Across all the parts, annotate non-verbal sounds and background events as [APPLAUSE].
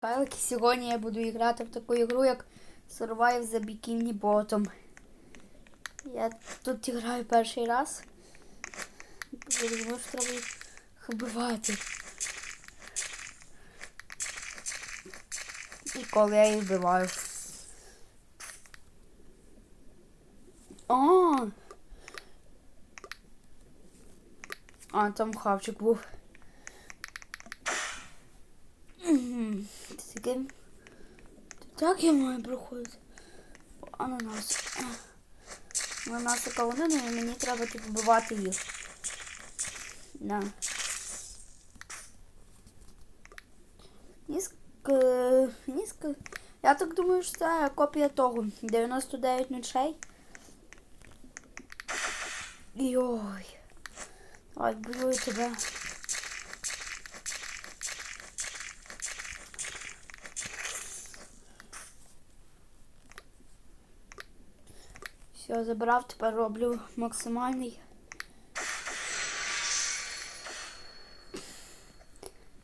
Кайлик, сьогодні я буду грати в таку ігру, як Survive the Bikini Bottom. Я тут граю перший раз. Що треба їх вбивати. І коли я їх вбиваю. А, а там хавчик був. Таке. Так я маю проходити. Ананас. Ананаси кавунини, і мені треба типу вбивати їх. На. Ніск... Ніск... Я так думаю, що це копія того. 99 ночей. Йой. Ой, бою тебе. Все, забрав, тепер роблю максимальний.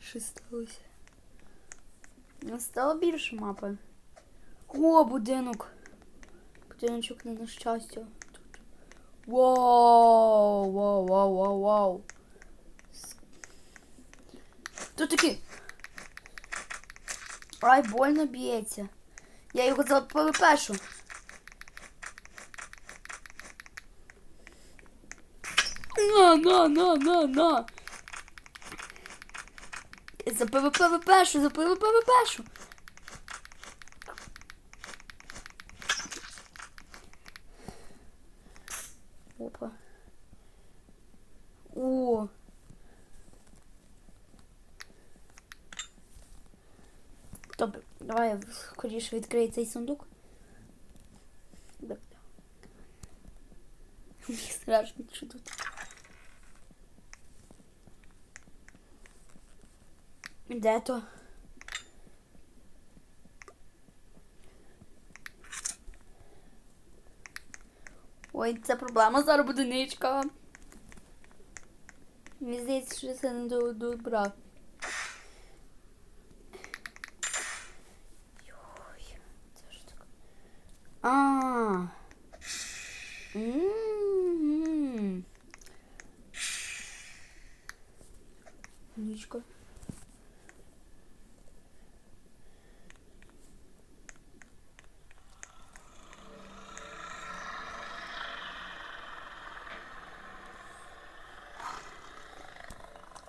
Що сталося? Не стало більше мапи. О, будинок. Будиночок не на щастя. Тут. Вау, вау, вау, вау, вау. Тут такий. Ай, больно б'ється. Я його запелепешу. На, на, на, на. За ПВП-ВПшу, за ПВП-ВПшу. Опа. О. Добре, давай скоріше відкрий цей сундук. Мені страшно, що тут. Де то? Ой, це проблема зараз будиничка. Мені здається, що це не до добра. Йой, це ж таке. А. М. Нічка.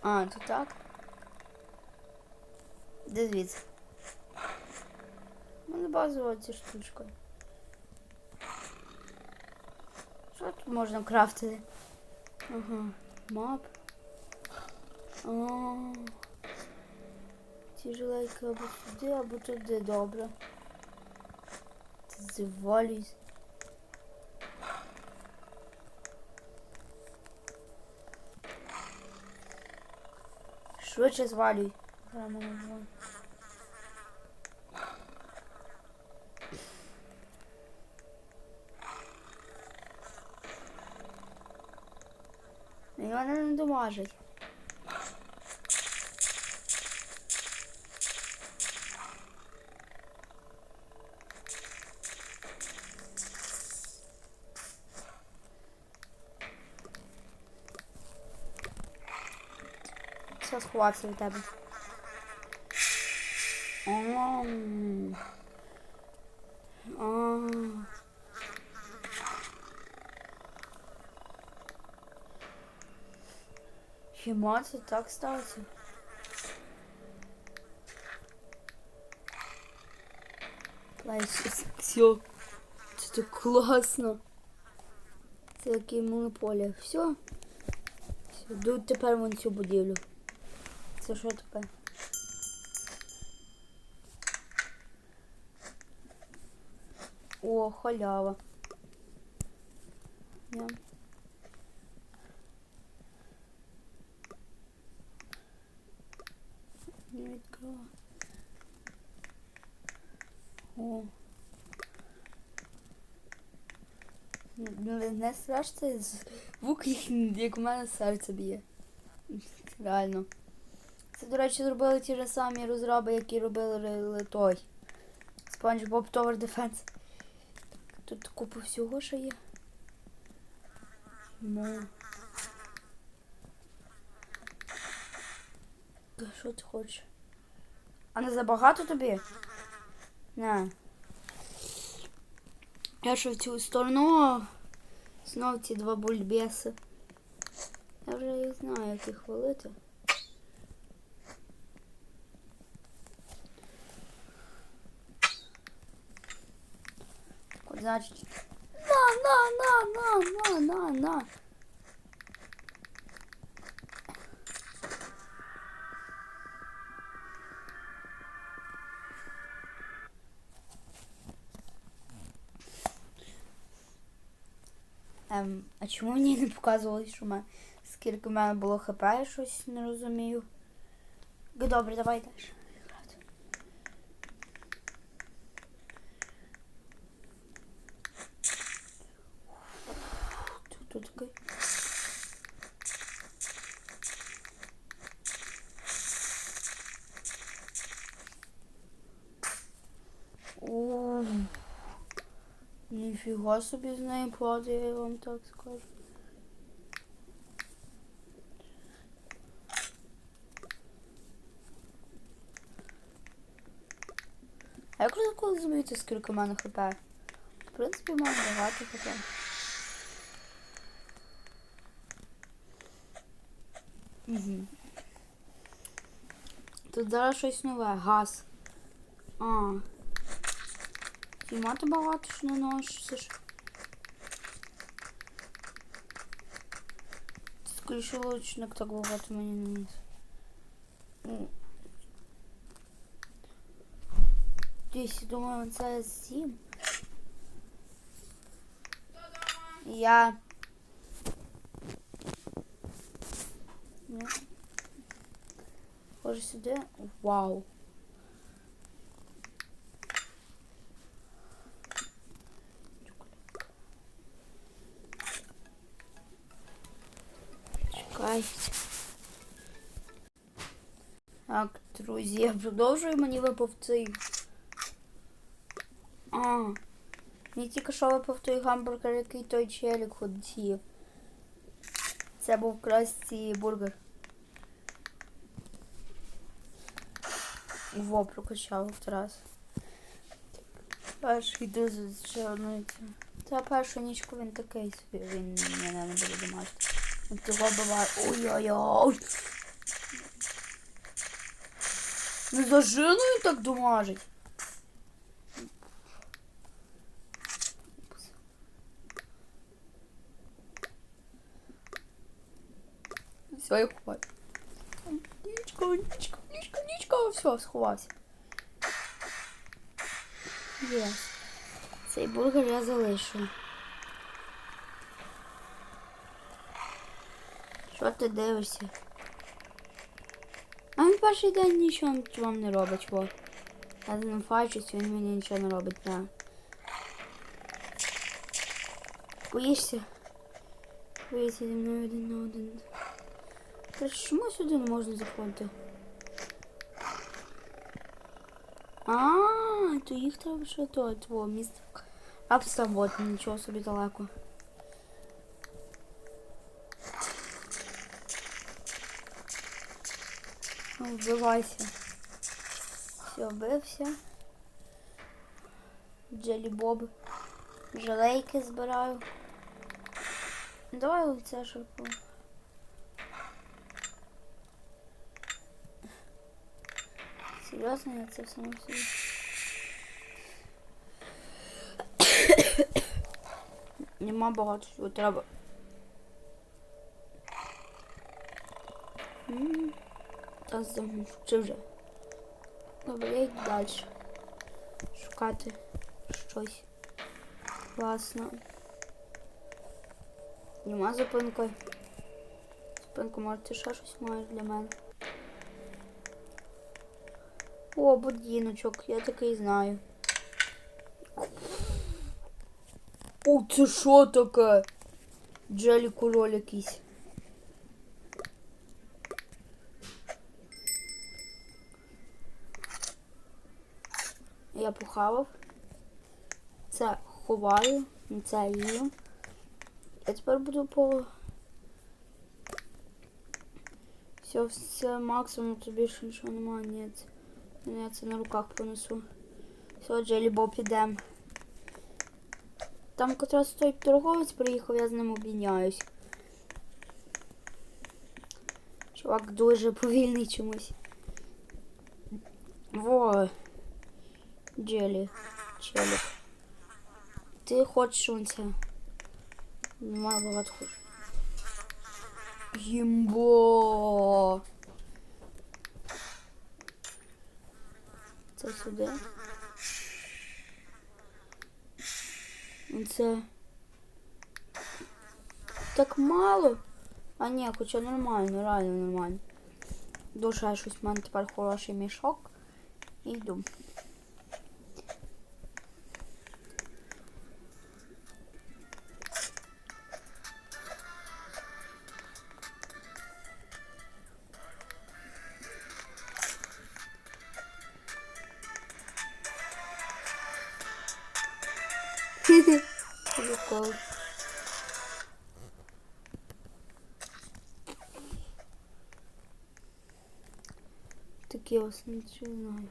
А, то так. Де звідси? Мене базова ця штучка. Що тут можна крафтити? Ага, мап. А. Ці жилейки або сюди, або туди, добре. Завалюсь. Швидше звалюй. І не домажить. Все сховався від тебе. Ом. А. Хіма це так сталося? Все. Це так класно. Це яке монополія. Все. Все, тепер вон цю будівлю. Це що таке? О, халява. Ням. Не відкрила. О. Не, страшно звук, як у мене серце б'є. Реально. Це, до речі, зробили ті ж самі розроби, які робили той. SpongeBob Tower Defense. Тут купа всього ще є. Ну. Що ти хочеш? А не забагато тобі? Не. Я що в цю сторону знов ці два бульбеси. Я вже їх знаю, як їх валити. Значить. На, на, на, на, на, на, на. Ем, а чому мені не показували, що в мене скільки в мене було хп, я щось не розумію. Добре, давай далі. грати. Тут, тут такий. О, Ніфіга собі з падає, я вам так скажу. А як коли розумієте, скільки в мене хп? В принципі, в багато хп. Тут зараз щось нове, газ. А. Знімати багато ж не носиш. Скоріше лучник так багато мені не ніс. М. Десь, думаю, це сім. Я. Ні. Хоже сюди. Вау. Чекайте. Так, друзі, я продовжую, мені випав цей. А. Мені тільки що випав той гамбургер, який той челік хотів. Це був красті бургер. Во, прокачав раз. Перший дуже ще одну. Та першу нічку він такий собі, він мене не буде домашній. От Того буває. Ой-ой-ой. Не за жиною так домажить. Все, я ховаю. Нічка, нічка, нічка, нічка. Все, сховався. Є. Цей бургер я залишу. Ти дивишся? А він перший день нічого вам не робить, во. Я ним фачусь, він мені нічого не робить, да. Боїшся? Боїшся зі мною один на один. Та чому сюди не можна заходити? А, то їх треба ще то, твого. Рабства, вот, нічого собі далеко. Вбивайся. Все, вбився. Джелі Боб. Жалейки збираю. Давай оце шипу. Серйозно, я це все собі. Нема багато чого треба. Та замовчи вже. Добре, я йду далі. Шукати щось. Класно. Нема зупинки. Зупинку, може ти ще щось маєш для мене. О, будиночок, я такий знаю. О, це що таке? Джелі куроль якийсь. Я похавав. Це ховаю, це їм. Я тепер буду по. Все, все, максимум, тут більше нічого немає, ні. Ну, Я це на руках понесу. Все, Джелі Боб підем. Там якраз той торговець приїхав, я з ним обміняюсь. Чувак дуже повільний чомусь. Во. Джелі. Челік. Ти хочеш унця? Немає багато хоч. Їмбо. Це сюди. Це. Так мало. А ні, хоча нормально, реально нормально. Дуже щось в хороший мішок. І йду. Не знаю.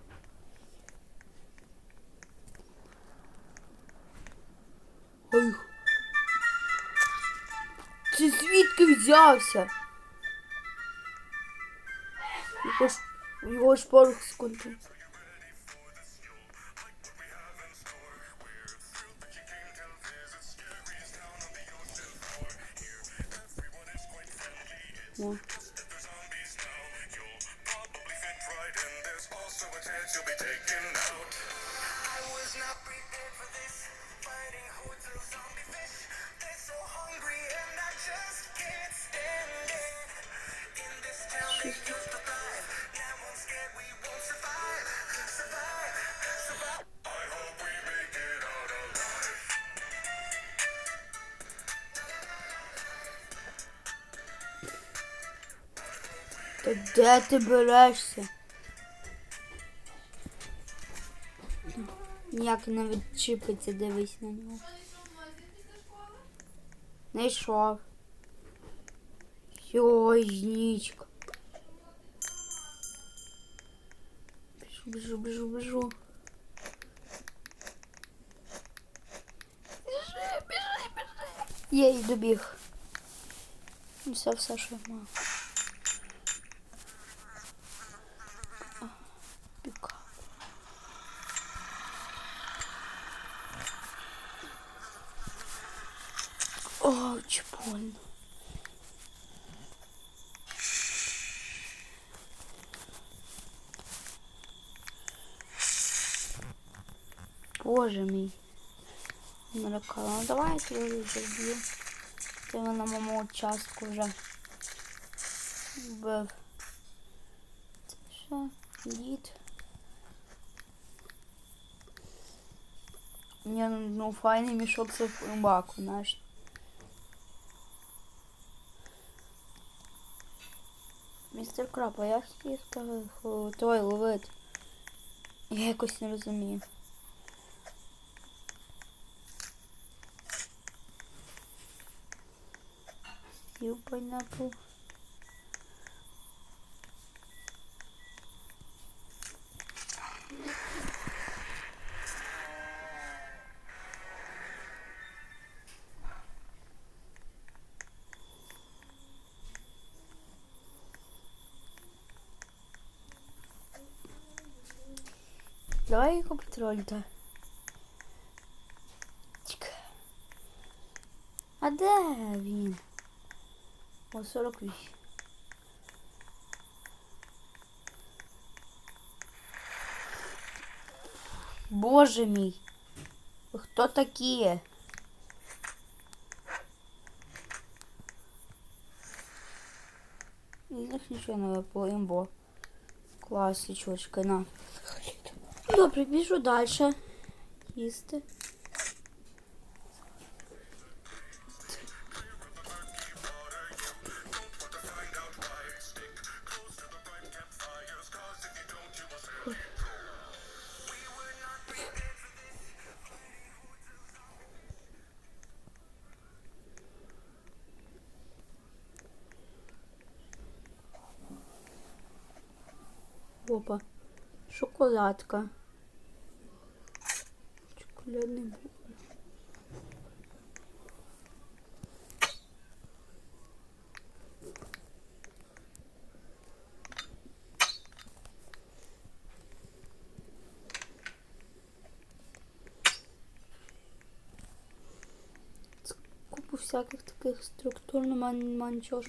Ой. Ти звідки взявся? Його ж, ж пару секунд. О. де ти берешся? Ніяк не відчіпиться, дивись на нього. Не йшов. Йой, нічка. Біжу, біжу, біжу, біжу. Біжи, біжи, біжи. Є, і добіг. Ну, Все, все, що я маю. О. Боже мій. Нарекала. Ну давай я тебе заб'ю. Ти на моєму участку вже вбив. Це що? Дід. Ні, ну, файний мішок в рубаку наш. Містер Краб, а як того- той ловити? Я якось не розумію. You pineapple. Давай його патрульте. Чик. А де він? О, 48. Боже мій. Ви хто такі? Із них нічого не випало, імбо. Клас, чучка, на. Добре, біжу далі. Їсти. Опа, шоколадка. всяких таких структурно манчош.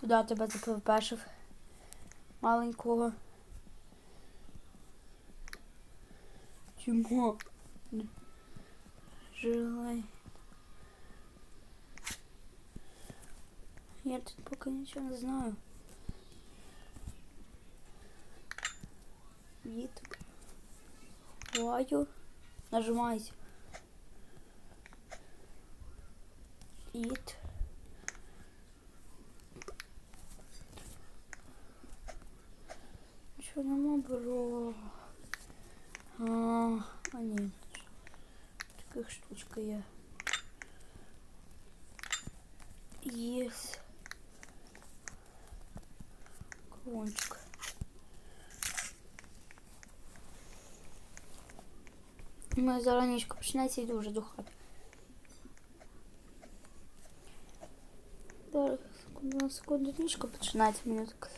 Туди тебе запливпешив маленького. Чому? Желай. я тут пока ничего не знаю. Вид. Лаю. Нажимайте. It. Что на бро? А, а нет. Таких штучка я. Есть. Клончик. У мене зараз нічка починається йду вже до хати. Зараз секунду на секунду нічка починається мені так.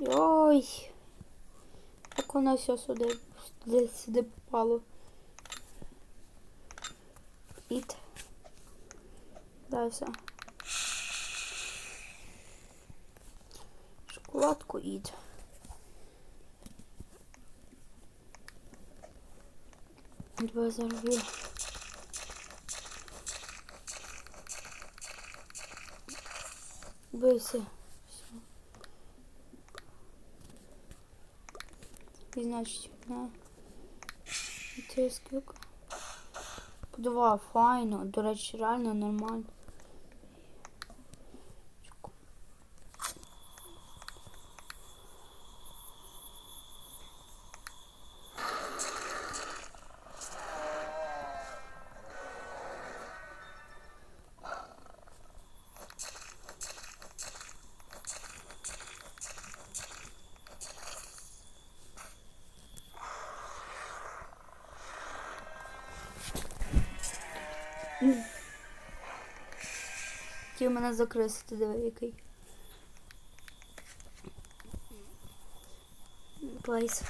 Ой. Як воно все сюди, що десь сюди попало. Іт. Да, все. Шоколадку іт. Два зарви. Бойся. Значить, на Два, файно. До речі, реально нормально. Ті мене закрисити, диви який. Плейс.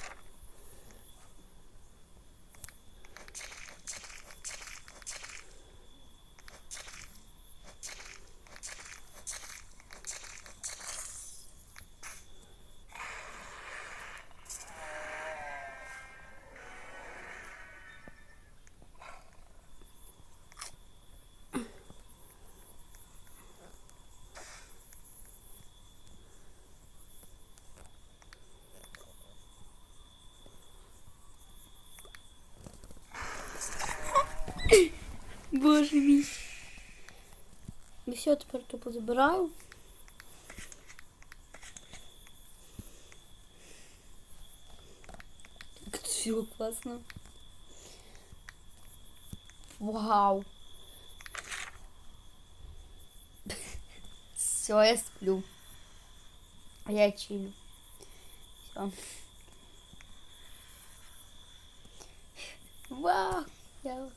Все, тепер тупо забираю. Как все классно. Вау. [LAUGHS] Все, я сплю. А я чилю. Все. Вау. Я...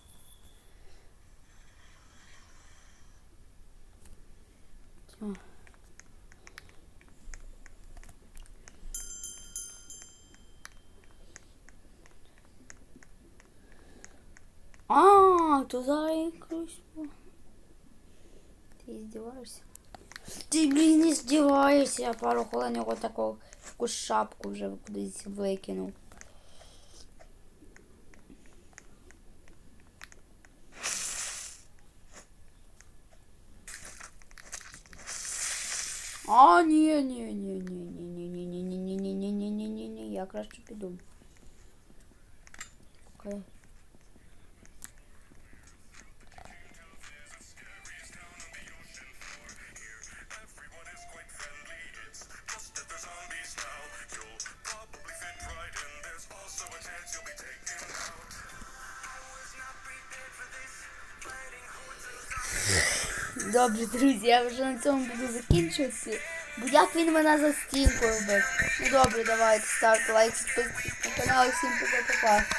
А, туда якось. Ти издеваешься? Ти, блін, не здіваєшся. Я пару хвилин його таку, таку шапку вже кудись викинув. А, ні, ні, ні, ні, ні, ні, ні, ні, ні, ні, ні, ні, ні, ні, ні, я краще піду. Окей. Добре, друзі, я вже на цьому буду закінчувати. Бо як він мене за стінкою вбив. Ну добре, давайте ставте лайк, підписуйтесь на канал, всім пока-пока.